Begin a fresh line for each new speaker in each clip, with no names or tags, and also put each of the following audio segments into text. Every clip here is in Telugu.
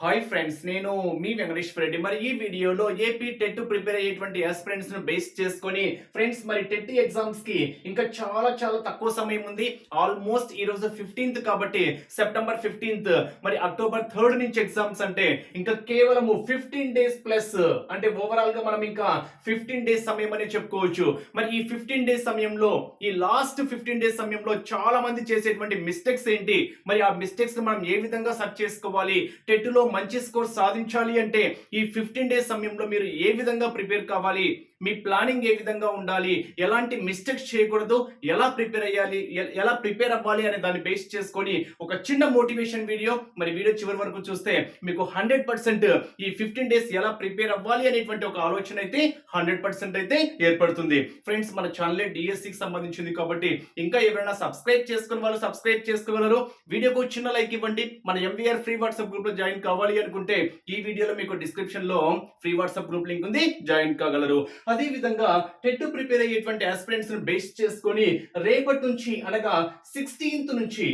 హాయ్ ఫ్రెండ్స్ నేను మీ వెంకటేశ్వర రెడ్డి. మరి ఈ వీడియోలో ఏపీ టెట్ ప్రిపేర్ అయ్యేటువంటి ఎస్పిరెంట్స్ను బేస్ చేసుకొని ఫ్రెండ్స్ మరి టెట్ ఎగ్జామ్స్కి ఇంకా చాలా చాలా తక్కువ సమయం ఉంది. ఆల్మోస్ట్ ఈ రోజు ఫిఫ్టీన్త్ కాబట్టి సెప్టెంబర్ ఫిఫ్టీన్త్ మరి అక్టోబర్ థర్డ్ నుంచి ఎగ్జామ్స్ అంటే ఇంకా కేవలము ఫిఫ్టీన్ డేస్ ప్లస్ అంటే ఓవరాల్గా మనం ఇంకా ఫిఫ్టీన్ డేస్ సమయం అని చెప్పుకోవచ్చు. మరి ఈ ఫిఫ్టీన్ డేస్ సమయంలో ఈ లాస్ట్ ఫిఫ్టీన్ డేస్ సమయంలో చాలా మంది చేసేటువంటి మిస్టేక్స్ ఏంటి? మరి ఆ మిస్టేక్స్ మనం ఏ విధంగా సర్చ్ చేసుకోవాలి? టెట్లో మంచి స్కోర్ సాధించాలి అంటే ఈ ఫిఫ్టీన్ డేస్ సమయంలో మీరు ఏ విధంగా ప్రిపేర్ కావాలి? మీ ప్లానింగ్ ఏ విధంగా ఉండాలి? ఎలాంటి మిస్టేక్స్ చేయకూడదు? ఎలా ప్రిపేర్ అయ్యాలి? ఎలా ప్రిపేర్ అవ్వాలి అనే దాన్ని బేస్ చేసుకొని ఒక చిన్న మోటివేషన్ వీడియో మరి వీడియో చివరి వరకు చూస్తే మీకు హండ్రెడ్ పర్సెంట్ ఈ ఫిఫ్టీన్ డేస్ ఎలా ప్రిపేర్ అవ్వాలి అనేటువంటి ఒక ఆలోచన అయితే హండ్రెడ్ పర్సెంట్ అయితే ఏర్పడుతుంది. ఫ్రెండ్స్ మన ఛానల్ డిఎస్సికి సంబంధించింది కాబట్టి ఇంకా ఎవరైనా సబ్స్క్రైబ్ చేసుకుని వాళ్ళు సబ్స్క్రైబ్ చేసుకోగలరు. వీడియోకు చిన్న లైక్ ఇవ్వండి. మన ఎంవీఆర్ ఫ్రీ వాట్సాప్ గ్రూప్లో జాయిన్ కావాలి అనుకుంటే ఈ వీడియోలో మీకు డిస్క్రిప్షన్లో ఫ్రీ వాట్సాప్ గ్రూప్ లింక్ ఉంది. జాయిన్ కాగలరు. అదే విధంగా టెట్ ప్రిపేర్ అయ్యేటువంటి ఆస్పిరెంట్స్ను బేస్ చేసుకొని రేపటి నుంచి అనగా సిక్స్టీన్త్ నుంచి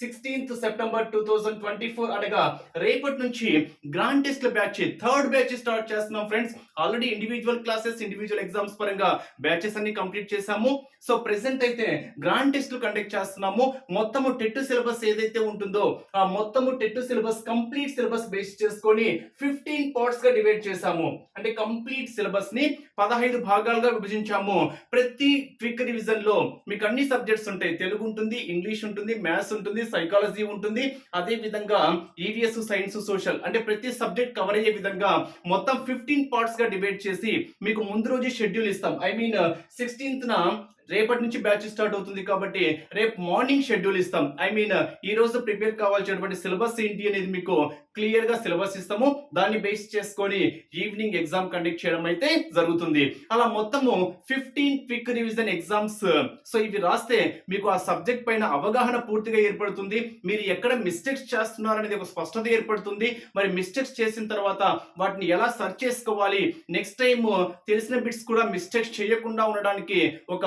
sixteenth September two thousand twenty four అనగా రేపటి నుంచి grand test batch third batch start చేస్తున్నాం friends already individual classes individual exams పరంగా బ్యాచెస్ అన్ని కంప్లీట్ చేశాము. సో ప్రెసెంట్ అయితే గ్రాండ్ టెస్ట్ కండక్ట్ చేస్తున్నాము. మొత్తము టెట్ సిలబస్ ఏదైతే ఉంటుందో ఆ మొత్తము TET syllabus complete syllabus base చేసుకొని ఫిఫ్టీన్ పార్ట్స్గా డివైడ్ చేశాము. అంటే కంప్లీట్ సిలబస్ని పదహైదు భాగాలుగా విభజించాము. ప్రతి క్విక్ రివిజన్లో మీకు అన్ని సబ్జెక్ట్స్ ఉంటాయి. తెలుగు ఉంటుంది ఇంగ్లీష్ ఉంటుంది మ్యాథ్స్ ఉంటుంది సైకాలజీ ఉంటుంది. అదే విధంగా ఈవీఎస్ సైన్స్ సోషల్ అంటే ప్రతి సబ్జెక్ట్ కవర్ అయ్యే విధంగా మొత్తం ఫిఫ్టీన్ పార్ట్స్గా డివైడ్ చేసి మీకు ముందు రోజు షెడ్యూల్ ఇస్తాం. ఐ మీన్ సిక్స్టీన్త్ న రేపటి నుంచి బ్యాచ్ స్టార్ట్ అవుతుంది కాబట్టి రేపు మార్నింగ్ షెడ్యూల్ ఇస్తాం. ఐ మీన్ ఈ రోజు ప్రిపేర్ కావాల్సినటువంటి సిలబస్ ఏంటి అనేది మీకు క్లియర్గా సిలబస్ ఇస్తాము. దాన్ని బేస్ చేసుకొని ఈవినింగ్ ఎగ్జామ్ కండక్ట్ చేయడం అయితే జరుగుతుంది. అలా మొత్తము fifteen quick revision exams. So ఇవి రాస్తే మీకు ఆ సబ్జెక్ట్ పైన అవగాహన పూర్తిగా ఏర్పడుతుంది. మీరు ఎక్కడ మిస్టేక్స్ చేస్తున్నారు అనేది ఒక స్పష్టత ఏర్పడుతుంది. మరి మిస్టేక్స్ చేసిన తర్వాత వాటిని ఎలా సర్చ్ చేసుకోవాలి? నెక్స్ట్ టైం తెలిసిన బిట్స్ కూడా మిస్టేక్స్ చేయకుండా ఉండడానికి ఒక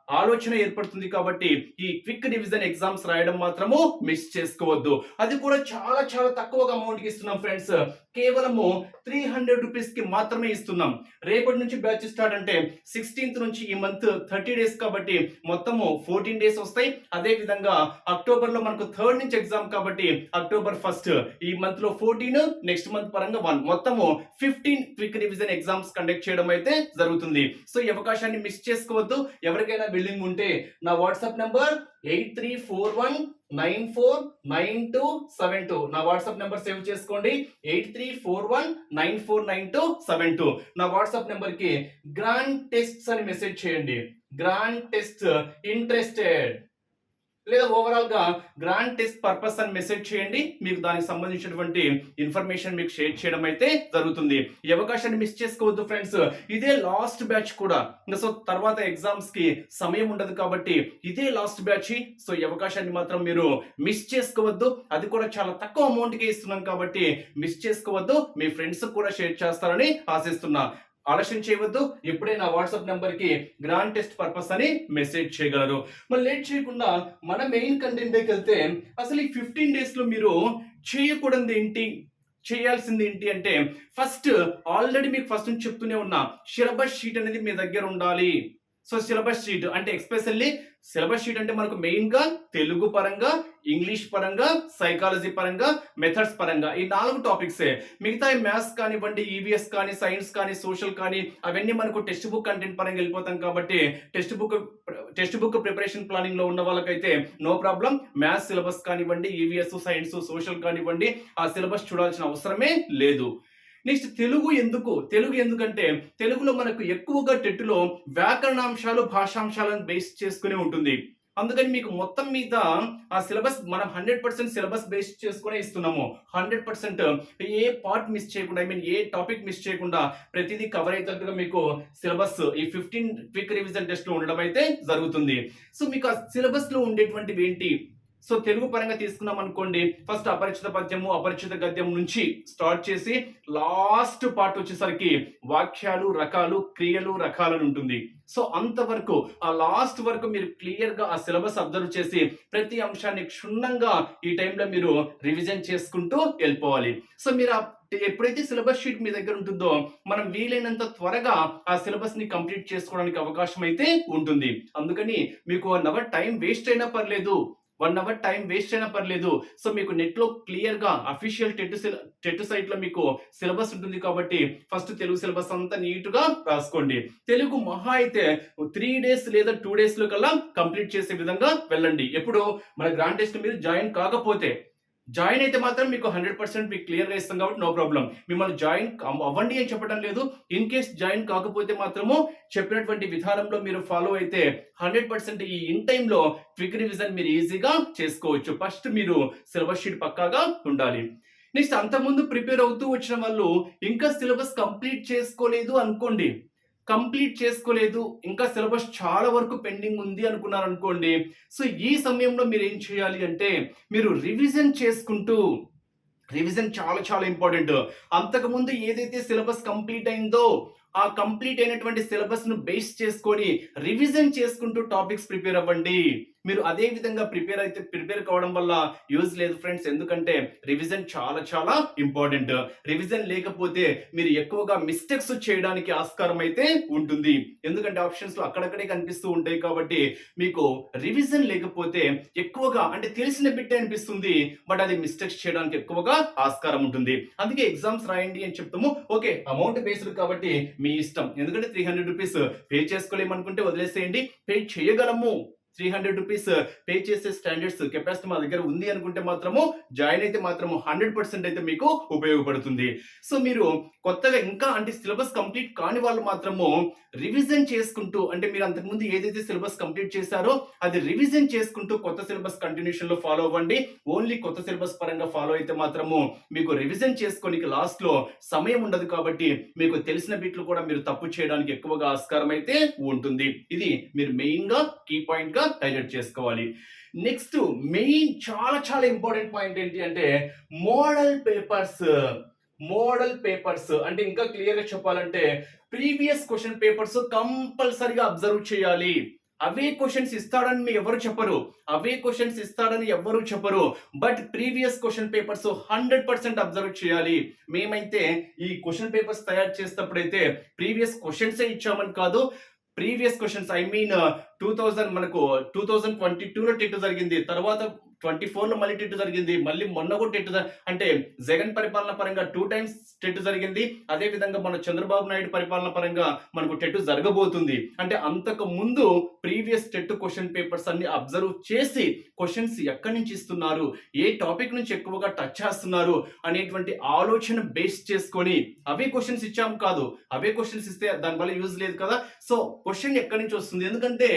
ఆలోచన ఏర్పడుతుంది కాబట్టి ఈ క్విక్ డివిజన్ ఎగ్జామ్స్ రాయడం మాత్రము మిస్ చేసుకోవద్దు. అది కూడా చాలా చాలా తక్కువగా అమౌంట్కి ఇస్తున్నాం ఫ్రెండ్స్ కేవలము త్రీ హండ్రెడ్ రూపీస్కి మాత్రమే ఇస్తున్నాం. రేపటి నుంచి బ్యాచ్ స్టార్ట్ అంటే సిక్స్టీన్త్ నుంచి ఈ మంత్ థర్టీ డేస్ కాబట్టి మొత్తము ఫోర్టీన్ డేస్ వస్తాయి. అదే విధంగా మనకు థర్డ్ నుంచి ఎగ్జామ్ కాబట్టి అక్టోబర్ ఫస్ట్ ఈ మంత్లో ఫోర్టీన్ నెక్స్ట్ మంత్ పరంగా వన్ మొత్తము fifteen quick division exams conduct చేయడం అయితే జరుగుతుంది. సో ఈ అవకాశాన్ని మిస్ చేసుకోవద్దు. ఎవరికైనా బిల్డింగ్ ఉంటే నా WhatsApp number eight three four one nine four nine two seven two. నా వాట్సాప్ నెంబర్ సేవ్ చేసుకోండి. Eight three four one nine four nine two seven two. నా వాట్సాప్ నెంబర్కి గ్రాండ్ టెస్ట్స్ అని మెసేజ్ చేయండి. Grand test. ఇంట్రెస్టెడ్. లేదా ఓవరాల్గా గ్రాండ్ టెస్ట్ పర్పస్ అని మెసేజ్ చేయండి. మీకు దానికి సంబంధించినటువంటి ఇన్ఫర్మేషన్ మీకు షేర్ చేయడం అయితే జరుగుతుంది. ఈ అవకాశాన్ని మిస్ చేసుకోవద్దు ఫ్రెండ్స్ ఇదే లాస్ట్ బ్యాచ్ కూడా. ఇంకా సో తర్వాత ఎగ్జామ్స్కి సమయం ఉండదు కాబట్టి ఇదే లాస్ట్ బ్యాచ్ సో ఈ అవకాశాన్ని మాత్రం మీరు మిస్ చేసుకోవద్దు. అది కూడా చాలా తక్కువ అమౌంట్కి ఇస్తున్నాం కాబట్టి మిస్ చేసుకోవద్దు. మీ ఫ్రెండ్స్ కూడా షేర్ చేస్తారని ఆశిస్తున్నా. ఆలస్యం చేయవద్దు. ఇప్పుడే నా వాట్సాప్ నెంబర్కి గ్రాండ్ టెస్ట్ పర్పస్ అని మెసేజ్ చేయగలరు. మరి లేట్ చేయకుండా మన మెయిన్ కంటెంట్ దగ్గరికి వెళ్తే అసలు ఈ ఫిఫ్టీన్ డేస్లో మీరు చేయకూడదు ఏంటి? చేయాల్సింది ఏంటి అంటే ఫస్ట్ ఆల్రెడీ మీకు ఫస్ట్ నుంచి చెప్తూనే ఉన్నా సిలబస్ షీట్ అనేది మీ దగ్గర ఉండాలి. సో సిలబస్ షీట్ అంటే ఎక్స్పెషల్లీ సిలబస్ షీట్ అంటే మనకు మెయిన్గా తెలుగు పరంగా ఇంగ్లీష్ పరంగా సైకాలజీ పరంగా మెథడ్స్ పరంగా ఈ నాలుగు టాపిక్సే మిగతా మ్యాథ్స్ కానివ్వండి ఈవీఎస్ కానీ సైన్స్ కానీ సోషల్ కానీ అవన్నీ మనకు టెక్స్ట్ బుక్ కంటెంట్ పరంగా వెళ్ళిపోతాం కాబట్టి textbook textbook preparation ప్లానింగ్లో ఉన్న వాళ్ళకైతే నో ప్రాబ్లం మ్యాథ్స్ సిలబస్ కానివ్వండి ఈవీఎస్ సైన్స్ సోషల్ కానివ్వండి ఆ సిలబస్ చూడాల్సిన అవసరమే లేదు. నెక్స్ట్ తెలుగు ఎందుకు? తెలుగు ఎందుకంటే తెలుగులో మనకు ఎక్కువగా టెట్టులో వ్యాకరణాంశాలు భాషాంశాలను బేస్ చేసుకునే ఉంటుంది. అందుకని మీకు మొత్తం మీద ఆ సిలబస్ మనం హండ్రెడ్ పర్సెంట్ సిలబస్ బేస్ చేసుకునే ఇస్తున్నాము. హండ్రెడ్ పర్సెంట్ ఏ పార్ట్ మిస్ చేయకుండా ఐ మీన్ ఏ టాపిక్ మిస్ చేయకుండా ప్రతిదీ కవర్ అయ్యేటట్టుగా మీకు సిలబస్ ఈ ఫిఫ్టీన్ క్విక్ రివిజన్ టెస్ట్లో ఉండడం అయితే జరుగుతుంది. సో మీకు ఆ సిలబస్లో ఉండేటువంటివి ఏంటి? సో తెలుగు పరంగా తీసుకున్నాం అనుకోండి. ఫస్ట్ అపరిచిత పద్యము అపరిచిత గద్యం నుంచి స్టార్ట్ చేసి లాస్ట్ పార్ట్ వచ్చేసరికి వాక్యాలు రకాలు క్రియలు రకాలను ఉంటుంది. సో అంతవరకు ఆ లాస్ట్ వరకు మీరు క్లియర్గా ఆ సిలబస్ అబ్జర్వ్ చేసి ప్రతి అంశాన్ని క్షుణ్ణంగా ఈ టైంలో మీరు రివిజన్ చేసుకుంటూ వెళ్ళిపోవాలి. సో మీరు ఆ ఎప్పుడైతే సిలబస్ షీట్ మీ దగ్గర ఉంటుందో మనం వీలైనంత త్వరగా ఆ సిలబస్ని కంప్లీట్ చేసుకోవడానికి అవకాశం అయితే ఉంటుంది. అందుకని మీకు వన్ అవర్ టైం వేస్ట్ అయినా పర్లేదు. వన్ అవర్ టైం వేస్ట్ అయినా పర్లేదు. సో మీకు నెట్లో క్లియర్గా అఫీషియల్ టెట్ టెట్ సైట్లో మీకు సిలబస్ ఉంటుంది కాబట్టి ఫస్ట్ తెలుగు సిలబస్ అంతా నీట్గా రాసుకోండి. తెలుగు మహా అయితే త్రీ డేస్ లేదా టూ డేస్లో కల్లా కంప్లీట్ చేసే విధంగా వెళ్ళండి. ఎప్పుడు మన గ్రాండ్ టెస్ట్ మీరు జాయిన్ కాకపోతే జాయిన్ అయితే మాత్రం మీకు హండ్రెడ్ పర్సెంట్ మీకు క్లియర్గా ఇస్తాం కాబట్టి నో ప్రాబ్లం. మిమ్మల్ని జాయిన్ అవ్వండి అని చెప్పడం లేదు. ఇన్ కేస్ జాయిన్ కాకపోతే మాత్రము చెప్పినటువంటి విధానంలో మీరు ఫాలో అయితే హండ్రెడ్ పర్సెంట్ ఈ ఇన్ టైంలో క్విక్ రివిజన్ మీరు ఈజీగా చేసుకోవచ్చు. ఫస్ట్ మీరు సిలబస్ షీట్ పక్కాగా ఉండాలి. నెక్స్ట్ అంతకుముందు ప్రిపేర్ అవుతూ వచ్చిన వాళ్ళు ఇంకా సిలబస్ కంప్లీట్ చేసుకోలేదు అనుకోండి. కంప్లీట్ చేసుకోలేదు. ఇంకా సిలబస్ చాలా వరకు పెండింగ్ ఉంది అనుకున్నారు అనుకోండి సో ఈ సమయంలో మీరు ఏం చేయాలి అంటే మీరు రివిజన్ చేసుకుంటూ రివిజన్ చాలా చాలా ఇంపార్టెంట్. అంతకుముందు ఏదైతే సిలబస్ కంప్లీట్ అయిందో ఆ కంప్లీట్ అయినటువంటి సిలబస్ను బేస్ చేసుకొని రివిజన్ చేసుకుంటూ టాపిక్స్ ప్రిపేర్ అవ్వండి. మీరు అదే విధంగా ప్రిపేర్ అయితే ప్రిపేర్ కావడం వల్ల యూజ్ లేదు ఫ్రెండ్స్ ఎందుకంటే రివిజన్ చాలా చాలా ఇంపార్టెంట్ రివిజన్ లేకపోతే మీరు ఎక్కువగా మిస్టేక్స్ చేయడానికి ఆస్కారం అయితే ఉంటుంది. ఎందుకంటే ఆప్షన్స్లో అక్కడక్కడే కనిపిస్తూ ఉంటాయి కాబట్టి మీకు రివిజన్ లేకపోతే ఎక్కువగా అంటే తెలిసిన బిట్టే అనిపిస్తుంది బట్ అది మిస్టేక్స్ చేయడానికి ఎక్కువగా ఆస్కారం ఉంటుంది. అందుకే ఎగ్జామ్స్ రాయండి అని చెప్తాము. ఓకే అమౌంట్ బేస్డ్ కాబట్టి మీ ఇష్టం. ఎందుకంటే త్రీ హండ్రెడ్ రూపీస్ పే చేసుకోలేమనుకుంటే వదిలేసేయండి. పే చేయగలము. త్రీ హండ్రెడ్ రూపీస్ పే చేసే స్టాండర్డ్స్ కెపాసిటీ మా దగ్గర ఉంది అనుకుంటే మాత్రము జాయిన్ అయితే మాత్రము హండ్రెడ్ పర్సెంట్ అయితే మీకు ఉపయోగపడుతుంది. సో మీరు కొత్తగా ఇంకా అంటే సిలబస్ కంప్లీట్ కాని వాళ్ళు మాత్రము రివిజన్ చేసుకుంటూ అంటే మీరు అంతకుముందు ఏదైతే సిలబస్ కంప్లీట్ చేశారో అది రివిజన్ చేసుకుంటూ కొత్త సిలబస్ కంటిన్యూషన్లో ఫాలో అవ్వండి. ఓన్లీ కొత్త సిలబస్ పరంగా ఫాలో అయితే మాత్రము మీకు రివిజన్ చేసుకోనికి లాస్ట్లో సమయం ఉండదు కాబట్టి మీకు తెలిసిన బిట్లు కూడా మీరు తప్పు చేయడానికి ఎక్కువగా ఆస్కారం అయితే ఉంటుంది. ఇది మీరు మెయిన్గా కీ పాయింట్గా హైలైట్ చేసుకోవాలి. నెక్స్ట్ మెయిన్ చాలా చాలా ఇంపార్టెంట్ పాయింట్ ఏంటి అంటే మోడల్ పేపర్స్ మోడల్ పేపర్స్. అంటే ఇంకా క్లియర్గా చెప్పాలంటే ప్రీవియస్ క్వశ్చన్ పేపర్స్ కంపల్సరిగా అబ్జర్వ్ చేయాలి. అవే క్వశ్చన్స్ ఇస్తాడని మీ ఎవరు చెప్పరు. అవే క్వశ్చన్స్ ఇస్తాడని ఎవరు చెప్పరు. But previous question papers hundred percent observe చేయాలి. మేమైతే ఈ క్వశ్చన్ పేపర్స్ తయారు చేసేటప్పుడైతే ప్రీవియస్ క్వశ్చన్స్ ఇచ్చామని కాదు previous questions I mean two thousand మనకు టూ థౌజండ్ ట్వంటీ టూలో టెట్ జరిగింది. తర్వాత ట్వంటీ ఫోర్లో మళ్ళీ టెట్ జరిగింది. మళ్ళీ మొన్న కూడా టెట్ అంటే జగన్ పరిపాలన పరంగా టూ టైమ్స్ టెట్ జరిగింది. అదే విధంగా మన చంద్రబాబు నాయుడు పరిపాలన పరంగా మనకు టెట్ జరగబోతుంది. అంటే అంతకు ముందు ప్రీవియస్ టెట్ క్వశ్చన్ పేపర్స్ అన్ని అబ్జర్వ్ చేసి క్వశ్చన్స్ ఎక్కడి నుంచి ఇస్తున్నారు? ఏ టాపిక్ నుంచి ఎక్కువగా టచ్ చేస్తున్నారు? అనేటువంటి ఆలోచన బేస్ చేసుకొని అవే క్వశ్చన్స్ ఇచ్చాము కాదు. అవే క్వశ్చన్స్ ఇస్తే దానివల్ల యూజ్ లేదు కదా. సో క్వశ్చన్ ఎక్కడి నుంచి వస్తుంది? ఎందుకంటే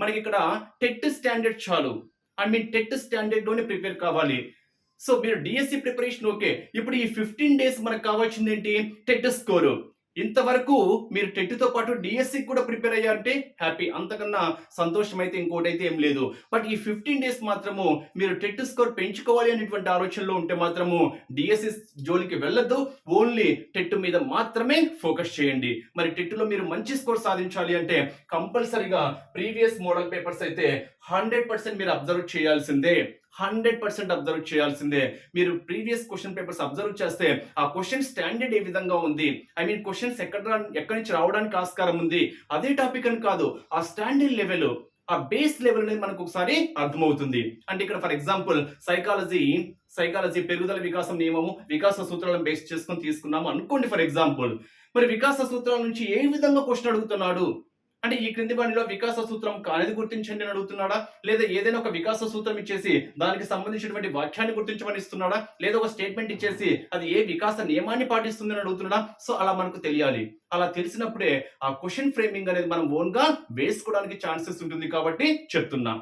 మనకి ఇక్కడ టెట్ స్టాండర్డ్ చాలు. ఐ మీన్ టెట్ స్టాండర్డ్లోనే ప్రిపేర్ కావాలి. సో మీరు డిఎస్సి ప్రిపరేషన్ ఓకే. ఇప్పుడు ఈ ఫిఫ్టీన్ డేస్ మనకు కావాల్సింది ఏంటి? TET score. ఇంతవరకు మీరు టెట్తో పాటు డిఎస్సికి కూడా ప్రిపేర్ అయ్యారంటే హ్యాపీ. అంతకన్నా సంతోషం అయితే ఇంకోటైతే ఏం లేదు. బట్ ఈ ఫిఫ్టీన్ డేస్ మాత్రము మీరు టెట్ స్కోర్ పెంచుకోవాలి అనేటువంటి ఆలోచనలో ఉంటే మాత్రము డిఎస్సి జోలికి వెళ్ళద్దు. ఓన్లీ టెట్ మీద మాత్రమే ఫోకస్ చేయండి. మరి టెట్లో మీరు మంచి స్కోర్ సాధించాలి అంటే కంపల్సరీగా ప్రీవియస్ మోడల్ పేపర్స్ అయితే హండ్రెడ్ పర్సెంట్ మీరు అబ్జర్వ్ చేయాల్సిందే. హండ్రెడ్ పర్సెంట్ అబ్జర్వ్ చేయాల్సిందే. మీరు ప్రీవియస్ క్వశ్చన్ పేపర్స్ అబ్జర్వ్ చేస్తే ఆ క్వశ్చన్ స్టాండర్డ్ ఏ విధంగా ఉంది? ఐ మీన్ క్వశ్చన్స్ ఎక్కడ రా- ఎక్కడి నుంచి రావడానికి ఆస్కారం ఉంది? అదే టాపిక్ అని కాదు ఆ స్టాండర్డ్ లెవెల్ ఆ బేస్ లెవెల్ అనేది మనకు ఒకసారి అర్థమవుతుంది. అంటే ఇక్కడ ఫర్ ఎగ్జాంపుల్ సైకాలజీ సైకాలజీ పెరుగుదల వికాసం నియమము వికాస సూత్రాలను బేస్ చేసుకొని తీసుకున్నాము అనుకోండి ఫర్ ఎగ్జాంపుల్. మరి వికాస సూత్రాల నుంచి ఏ విధంగా క్వశ్చన్ అడుగుతున్నాడు? అంటే ఈ క్రింది పనిలో వికాస సూత్రం కానిది గుర్తించండి అని అడుగుతున్నాడా? లేదా ఏదైనా ఒక వికాస సూత్రం ఇచ్చేసి దానికి సంబంధించినటువంటి వాక్యాన్ని గుర్తించమని ఇస్తున్నాడా? లేదా ఒక స్టేట్మెంట్ ఇచ్చేసి అది ఏ వికాస నియమాన్ని పాటిస్తుందని అడుగుతున్నాడా? సో అలా మనకు తెలియాలి. అలా తెలిసినప్పుడే ఆ క్వశ్చన్ ఫ్రేమింగ్ అనేది మనం ఓన్గా వేసుకోవడానికి ఛాన్సెస్ ఉంటుంది కాబట్టి చెప్తున్నా.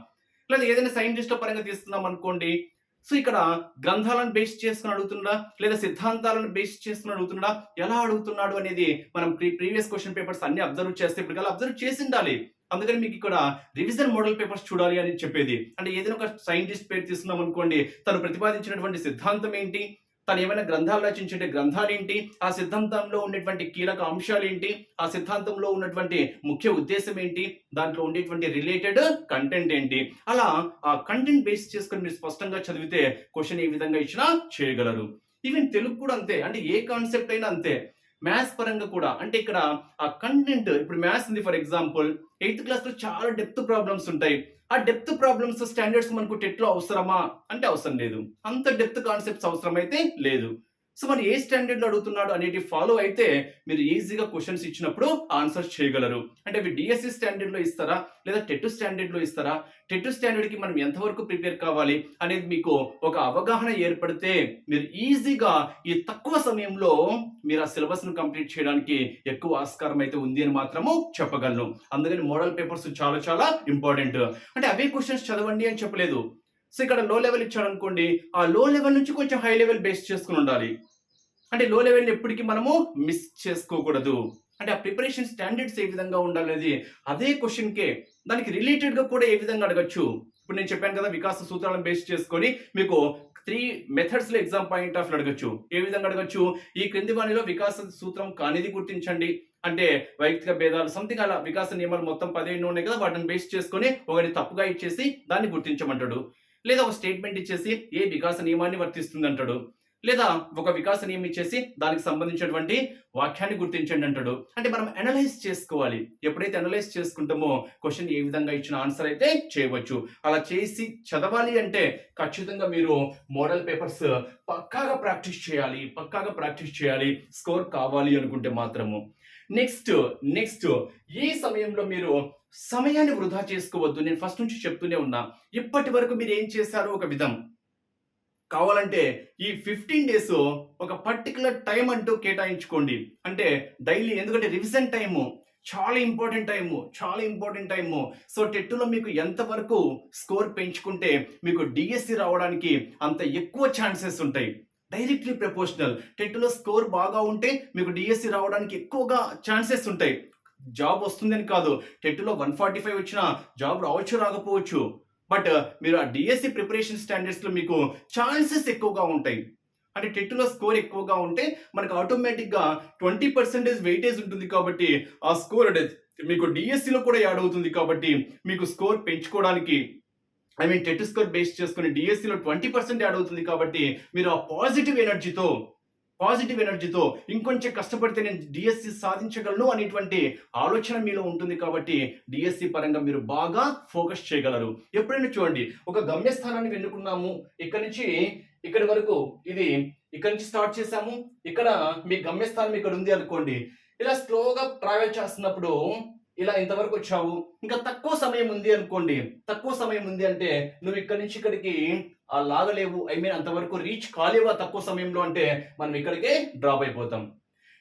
లేదా ఏదైనా సైంటిస్ట్ పరంగా తీసుకున్నాం అనుకోండి సో ఇక్కడ గ్రంథాలను బేస్ చేసుకుని అడుగుతున్నాడా? లేదా సిద్ధాంతాలను బేస్ చేసుకుని అడుగుతున్నాడా? ఎలా అడుగుతున్నాడు అనేది మనం ప్రీవియస్ క్వశ్చన్ పేపర్స్ అన్ని అబ్జర్వ్ చేస్తే ఇప్పుడు అబ్జర్వ్ చేసి ఉండాలి అందుకని మీకు ఇక్కడ రివిజన్ మోడల్ పేపర్స్ చూడాలి అని చెప్పేది. అంటే ఏదైనా ఒక సైంటిస్ట్ పేరు తీసుకున్నాం అనుకోండి తను ప్రతిపాదించినటువంటి సిద్ధాంతం ఏంటి? తను ఏమైనా గ్రంథాలు రచించే గ్రంథాలు ఏంటి ఆ సిద్ధాంతంలో ఉన్నటువంటి కీలక అంశాలు ఏంటి ఆ సిద్ధాంతంలో ఉన్నటువంటి ముఖ్య ఉద్దేశం ఏంటి దాంట్లో ఉండేటువంటి రిలేటెడ్ కంటెంట్ ఏంటి? అలా ఆ కంటెంట్ బేస్ చేసుకుని మీరు స్పష్టంగా చదివితే క్వశ్చన్ ఏ విధంగా ఇచ్చినా చేయగలరు. ఈవెన్ తెలుగు కూడా అంతే. అంటే ఏ కాన్సెప్ట్ అయినా అంతే. మ్యాథ్స్ పరంగా కూడా అంటే ఇక్కడ ఆ కంటెంట్ ఇప్పుడు మ్యాథ్స్ ఉంది ఫర్ ఎగ్జాంపుల్ ఎయిత్ క్లాస్లో చాలా డెప్త్ ప్రాబ్లమ్స్ ఉంటాయి. ఆ డెప్త్ ప్రాబ్లమ్స్ స్టాండర్డ్స్ మనకు టెట్లో అవసరమా? అంటే అవసరం లేదు. అంత డెప్త్ కాన్సెప్ట్స్ అవసరం అయితే లేదు. సో మరి ఏ స్టాండర్డ్లో అడుగుతున్నాడు అనేది ఫాలో అయితే మీరు ఈజీగా క్వశ్చన్స్ ఇచ్చినప్పుడు ఆన్సర్ చేయగలరు. అంటే అవి డిఎస్సి స్టాండర్డ్లో ఇస్తారా? లేదా టెట్ స్టాండర్డ్లో ఇస్తారా? టెట్ స్టాండర్డ్కి మనం ఎంతవరకు ప్రిపేర్ కావాలి అనేది మీకు ఒక అవగాహన ఏర్పడితే మీరు ఈజీగా ఈ తక్కువ సమయంలో మీరు ఆ సిలబస్ను కంప్లీట్ చేయడానికి ఎక్కువ ఆస్కారం అయితే ఉంది అని మాత్రము చెప్పగలను. అందుకని మోడల్ పేపర్స్ చాలా చాలా ఇంపార్టెంట్ అంటే అవే క్వశ్చన్స్ చదవండి అని చెప్పలేదు. సో ఇక్కడ లో లెవెల్ ఇచ్చాడు అనుకోండి ఆ లో లెవెల్ నుంచి కొంచెం హై లెవెల్ బేస్ చేసుకుని ఉండాలి. అంటే లో లెవెల్ ఎప్పటికీ మనము మిస్ చేసుకోకూడదు. అంటే ఆ ప్రిపరేషన్ స్టాండర్డ్స్ ఏ విధంగా ఉండాలనేది అదే క్వశ్చన్కే దానికి రిలేటెడ్గా కూడా ఏ విధంగా అడగచ్చు? ఇప్పుడు నేను చెప్పాను కదా వికాస సూత్రాలను బేస్ చేసుకొని మీకు త్రీ మెథడ్స్లో ఎగ్జామ్ పాయింట్ ఆఫ్ అడగచ్చు. ఏ విధంగా అడగచ్చు? ఈ క్రింది వాణిలో వికాస సూత్రం కానిది గుర్తించండి. అంటే వైయక్తిక భేదాలు సంథింగ్ అలా వికాస నియమాలు మొత్తం పదిహేను ఉన్నాయి కదా వాటిని బేస్ చేసుకొని ఒకటి తప్పుగా ఇచ్చేసి దాన్ని గుర్తించమంటాడు. లేదా ఒక స్టేట్మెంట్ ఇచ్చేసి ఏ వికాస నియమాన్ని వర్తిస్తుంది అంటాడు. లేదా ఒక వికాస నియమం ఇచ్చేసి దానికి సంబంధించినటువంటి వాక్యాన్ని గుర్తించండి అంటాడు. అంటే మనం అనలైజ్ చేసుకోవాలి. ఎప్పుడైతే అనలైజ్ చేసుకుంటామో క్వశ్చన్ ఏ విధంగా ఇచ్చిన ఆన్సర్ అయితే చేయవచ్చు. అలా చేసి చదవాలి అంటే ఖచ్చితంగా మీరు మోడల్ పేపర్స్ పక్కాగా ప్రాక్టీస్ చేయాలి పక్కాగా ప్రాక్టీస్ చేయాలి. స్కోర్ కావాలి అనుకుంటే మాత్రము. నెక్స్ట్ నెక్స్ట్ ఈ సమయంలో మీరు సమయాన్ని వృధా చేసుకోవద్దు. నేను ఫస్ట్ నుంచి చెప్తూనే ఉన్నా. ఇప్పటి వరకు మీరు ఏం చేశారో? ఒక విధం. కావాలంటే ఈ ఫిఫ్టీన్ డేస్ ఒక పర్టికులర్ టైం అంటూ కేటాయించుకోండి. అంటే డైలీ ఎందుకంటే రివిజన్ టైము చాలా ఇంపార్టెంట్ టైము చాలా ఇంపార్టెంట్ టైము సో టెట్టులో మీకు ఎంతవరకు స్కోర్ పెంచుకుంటే మీకు డిఎస్సి రావడానికి అంత ఎక్కువ ఛాన్సెస్ ఉంటాయి. డైరెక్ట్లీ ప్రపోర్షనల్ టెట్లో స్కోర్ బాగా ఉంటే మీకు డిఎస్సి రావడానికి ఎక్కువగా ఛాన్సెస్ ఉంటాయి. జాబ్ వస్తుందని కాదు. టెట్లో వన్ ఫార్టీ ఫైవ్ వచ్చినా జాబ్ రావచ్చు రాకపోవచ్చు. బట్ uh, మీరు ఆ డిఎస్సి ప్రిపరేషన్ స్టాండర్డ్స్లో మీకు ఛాన్సెస్ ఎక్కువగా ఉంటాయి. అంటే టెట్లో స్కోర్ ఎక్కువగా ఉంటే మనకు ఆటోమేటిక్గా ట్వంటీ పర్సెంటేజ్ వెయిటేజ్ ఉంటుంది కాబట్టి ఆ స్కోర్ అంటే మీకు డిఎస్సిలో కూడా యాడ్ అవుతుంది కాబట్టి మీకు స్కోర్ పెంచుకోవడానికి I mean TET score base చేసుకుని డిఎస్సిలో ట్వంటీ పర్సెంట్ యాడ్ అవుతుంది కాబట్టి మీరు ఆ పాజిటివ్ ఎనర్జీతో పాజిటివ్ ఎనర్జీతో ఇంకొంచెం కష్టపడితే నేను డిఎస్సి సాధించగలను అనేటువంటి ఆలోచన మీలో ఉంటుంది కాబట్టి డిఎస్సి పరంగా మీరు బాగా ఫోకస్ చేయగలరు. ఎప్పుడైనా చూడండి ఒక గమ్యస్థానాన్ని వెన్నుకున్నాము ఇక్కడ నుంచి ఇక్కడి వరకు ఇది ఇక్కడ నుంచి స్టార్ట్ చేసాము ఇక్కడ మీ గమ్యస్థానం ఇక్కడ ఉంది అనుకోండి ఇలా స్లోగా ట్రావెల్ చేస్తున్నప్పుడు ఇలా ఇంతవరకు వచ్చావు. ఇంకా తక్కువ సమయం ఉంది అనుకోండి. తక్కువ సమయం ఉంది అంటే నువ్వు ఇక్కడి నుంచి ఇక్కడికి ఆ లాగలేవు. ఐ మీన్ అంతవరకు రీచ్ కాలేవా తక్కువ సమయంలో అంటే మనం ఇక్కడికే డ్రాప్ అయిపోతాం.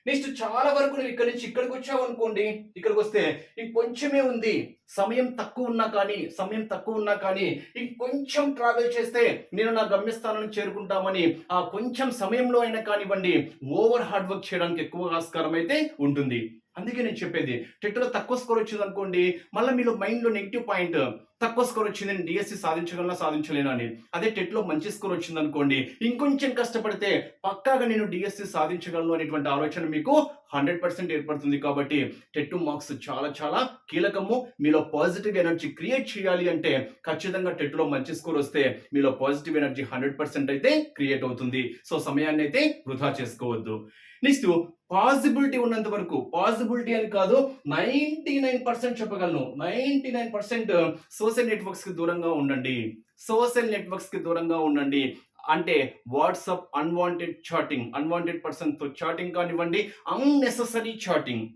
నెక్స్ట్ చాలా వరకు నువ్వు ఇక్కడి నుంచి ఇక్కడికి వచ్చావు అనుకోండి. ఇక్కడికి వస్తే ఇంకొంచెమే ఉంది. సమయం తక్కువ ఉన్నా కానీ సమయం తక్కువ ఉన్నా కానీ ఇంకొంచెం ట్రావెల్ చేస్తే నేను నా గమ్యస్థానానికి చేరుకుంటామని ఆ కొంచెం సమయంలో అయినా కానివ్వండి ఓవర్ హార్డ్ వర్క్ చేయడానికి ఎక్కువ ఆస్కారం అయితే ఉంటుంది. అందుకే నేను చెప్పేది టెట్లో తక్కువ స్కోర్ వచ్చింది అనుకోండి మళ్ళీ మీలో మైండ్లో నెగిటివ్ పాయింట్ తక్కువ స్కోర్ వచ్చింది నేను డిఎస్సి సాధించగలనా సాధించలేనా అని. అదే టెట్లో మంచి స్కోర్ వచ్చింది అనుకోండి ఇంకొంచెం కష్టపడితే పక్కాగా నేను డిఎస్సి సాధించగలను అనేటువంటి ఆలోచన మీకు హండ్రెడ్ పర్సెంట్ ఏర్పడుతుంది కాబట్టి టెట్ మార్క్స్ చాలా చాలా కీలకము. మీలో పాజిటివ్ ఎనర్జీ క్రియేట్ చేయాలి అంటే ఖచ్చితంగా టెట్లో మంచి స్కోర్ వస్తే మీలో పాజిటివ్ ఎనర్జీ హండ్రెడ్ పర్సెంట్ అయితే క్రియేట్ అవుతుంది. సో సమయాన్ని అయితే వృధా చేసుకోవద్దు. నెక్స్ట్ పాసిబిలిటీ ఉన్నంత వరకు పాసిబిలిటీ అని కాదు నైంటీ నైన్ పర్సెంట్ చెప్పగలను. నైంటీ నైన్ పర్సెంట్ సోషల్ నెట్వర్క్స్కి దూరంగా ఉండండి. సోషల్ నెట్వర్క్స్కి దూరంగా ఉండండి. అంటే వాట్సాప్ అన్వాంటెడ్ చాటింగ్ అన్వాంటెడ్ పర్సన్తో చాటింగ్ కానివ్వండి. అన్నెసెసరీ చాటింగ్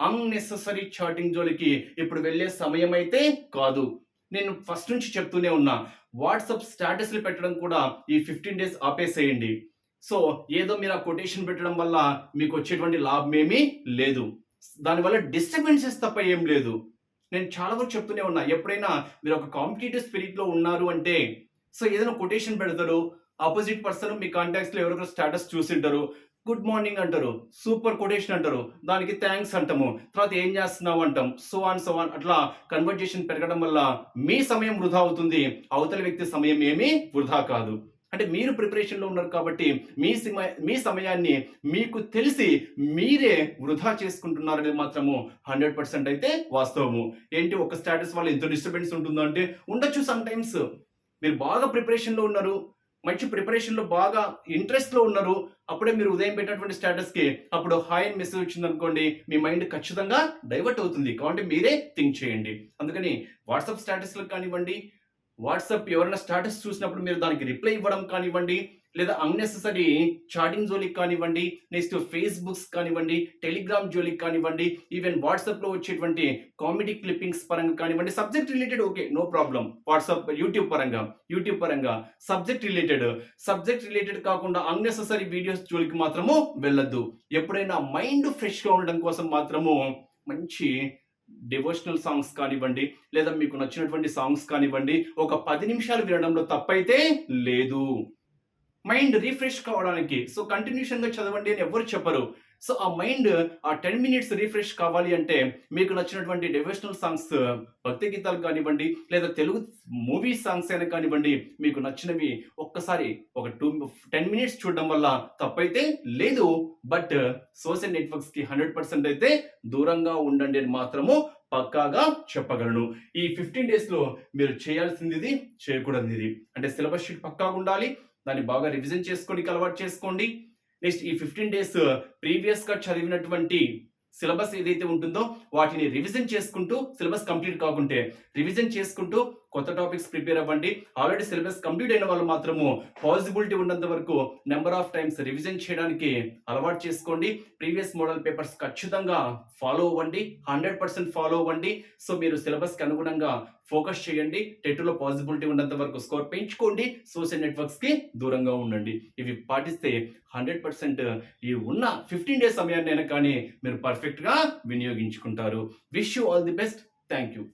అన్నెసెసరీ చాటింగ్ జోలికి ఇప్పుడు వెళ్ళే సమయం అయితే కాదు. నేను ఫస్ట్ నుంచి చెప్తూనే ఉన్నా వాట్సాప్ స్టాటస్లు పెట్టడం కూడా ఈ ఫిఫ్టీన్ డేస్ ఆపేసేయండి. సో ఏదో మీరు ఆ కొటేషన్ పెట్టడం వల్ల మీకు వచ్చేటువంటి లాభం ఏమీ లేదు. దానివల్ల డిస్టర్బెన్సెస్ తప్ప ఏం లేదు. నేను చాలా వరకు చెప్తూనే ఉన్నా. ఎప్పుడైనా మీరు ఒక కాంపిటేటివ్ స్పిరిట్లో ఉన్నారు అంటే సో ఏదైనా కొటేషన్ పెడతారు ఆపోజిట్ పర్సన్ మీ కాంటాక్ట్స్లో లో స్టేటస్ చూసింటారు గుడ్ మార్నింగ్ అంటారు సూపర్ కొటేషన్ అంటారు దానికి థ్యాంక్స్ అంటాము తర్వాత ఏం చేస్తున్నావు అంటాం సో ఆన్ సో ఆన్ అట్లా కన్వర్జేషన్ పెరగడం వల్ల మీ సమయం వృధా అవుతుంది అవతల వ్యక్తి సమయం ఏమీ వృధా కాదు. అంటే మీరు ప్రిపరేషన్లో ఉన్నారు కాబట్టి మీ సిమ మీ సమయాన్ని మీకు తెలిసి మీరే వృధా చేసుకుంటున్నారనేది మాత్రము హండ్రెడ్ పర్సెంట్ అయితే వాస్తవము. ఏంటి ఒక స్టేటస్ వల్ల ఎంత డిస్టర్బెన్స్ ఉంటుందో అంటే ఉండొచ్చు సమ్ టైమ్స్ మీరు బాగా ప్రిపరేషన్లో ఉన్నారు మంచి ప్రిపరేషన్లో బాగా ఇంట్రెస్ట్లో ఉన్నారు అప్పుడే మీరు ఉదయం పెట్టినటువంటి స్టేటస్కి అప్పుడు హాయ్ అని మెసేజ్ వచ్చింది అనుకోండి మీ మైండ్ ఖచ్చితంగా డైవర్ట్ అవుతుంది. కాబట్టి మీరే థింక్ చేయండి. అందుకని వాట్సాప్ స్టేటస్లకు కానివ్వండి వాట్సాప్ ఎవరైనా స్టేటస్ చూసినప్పుడు మీరు దానికి రిప్లై ఇవ్వడం కానివ్వండి లేదా అన్నెసెసరీ చాటింగ్ జోలికి కానివ్వండి నెక్స్ట్ ఫేస్బుక్స్ కానివ్వండి టెలిగ్రామ్ జోలికి కానివ్వండి ఈవెన్ వాట్సాప్లో వచ్చేటువంటి కామెడీ క్లిప్పింగ్స్ పరంగా కానివ్వండి subject related okay no problem. WhatsApp YouTube పరంగా యూట్యూబ్ పరంగా సబ్జెక్ట్ రిలేటెడ్. సబ్జెక్ట్ రిలేటెడ్ కాకుండా అన్నెసెసరీ వీడియోస్ జోలికి మాత్రము వెళ్ళొద్దు. ఎప్పుడైనా మైండ్ ఫ్రెష్గా ఉండడం కోసం మాత్రము మంచి డివోషనల్ సాంగ్స్ కానివ్వండి లేదా మీకు నచ్చినటువంటి సాంగ్స్ కానివ్వండి ఒక పది నిమిషాలు వినడంలో తప్పైతే లేదు. మైండ్ రీఫ్రెష్ కావడానికి. సో కంటిన్యూషన్గా చదవండి అని ఎవరు చెప్పరు. సో ఆ మైండ్ ఆ టెన్ మినిట్స్ రీఫ్రెష్ కావాలి అంటే మీకు నచ్చినటువంటి డివోషనల్ సాంగ్స్ భక్తి గీతాలు కానివ్వండి లేదా తెలుగు మూవీ సాంగ్స్ అయినా కానివ్వండి మీకు నచ్చినవి ఒక్కసారి ఒక టూ టెన్ మినిట్స్ చూడడం వల్ల తప్పైతే లేదు. బట్ సోషల్ నెట్వర్క్స్కి హండ్రెడ్ పర్సెంట్ అయితే దూరంగా ఉండండి అని మాత్రము పక్కాగా చెప్పగలను. ఈ ఫిఫ్టీన్ డేస్లో మీరు చేయాల్సింది ఇది చేయకూడదు ఇది అంటే సిలబస్ షీట్ పక్కాగా ఉండాలి దాన్ని బాగా రివిజన్ చేసుకొని అలవాటు చేసుకోండి. నెక్స్ట్ ఈ ఫిఫ్టీన్ డేస్ ప్రీవియస్గా చదివినటువంటి సిలబస్ ఏదైతే ఉంటుందో వాటిని రివిజన్ చేసుకుంటూ సిలబస్ కంప్లీట్ కాకుంటే రివిజన్ చేసుకుంటూ కొత్త టాపిక్స్ ప్రిపేర్ అవ్వండి. ఆల్రెడీ సిలబస్ కంప్లీట్ అయిన వాళ్ళు మాత్రము పాసిబిలిటీ ఉన్నంత వరకు నెంబర్ ఆఫ్ టైమ్స్ రివిజన్ చేయడానికి అలవాటు చేసుకోండి. ప్రీవియస్ మోడల్ పేపర్స్ ఖచ్చితంగా ఫాలో అవ్వండి. హండ్రెడ్ పర్సెంట్ ఫాలో అవ్వండి. సో మీరు సిలబస్కి అనుగుణంగా ఫోకస్ చేయండి. టెట్లో పాసిబిలిటీ ఉన్నంత వరకు స్కోర్ పెంచుకోండి. సోషల్ నెట్వర్క్స్కి దూరంగా ఉండండి. ఇవి పాటిస్తే హండ్రెడ్ పర్సెంట్ ఈ ఉన్న ఫిఫ్టీన్ డేస్ సమయాన్ని అయినా కానీ మీరు పర్ఫెక్ట్గా వినియోగించుకుంటారు. Wish you all the best thank you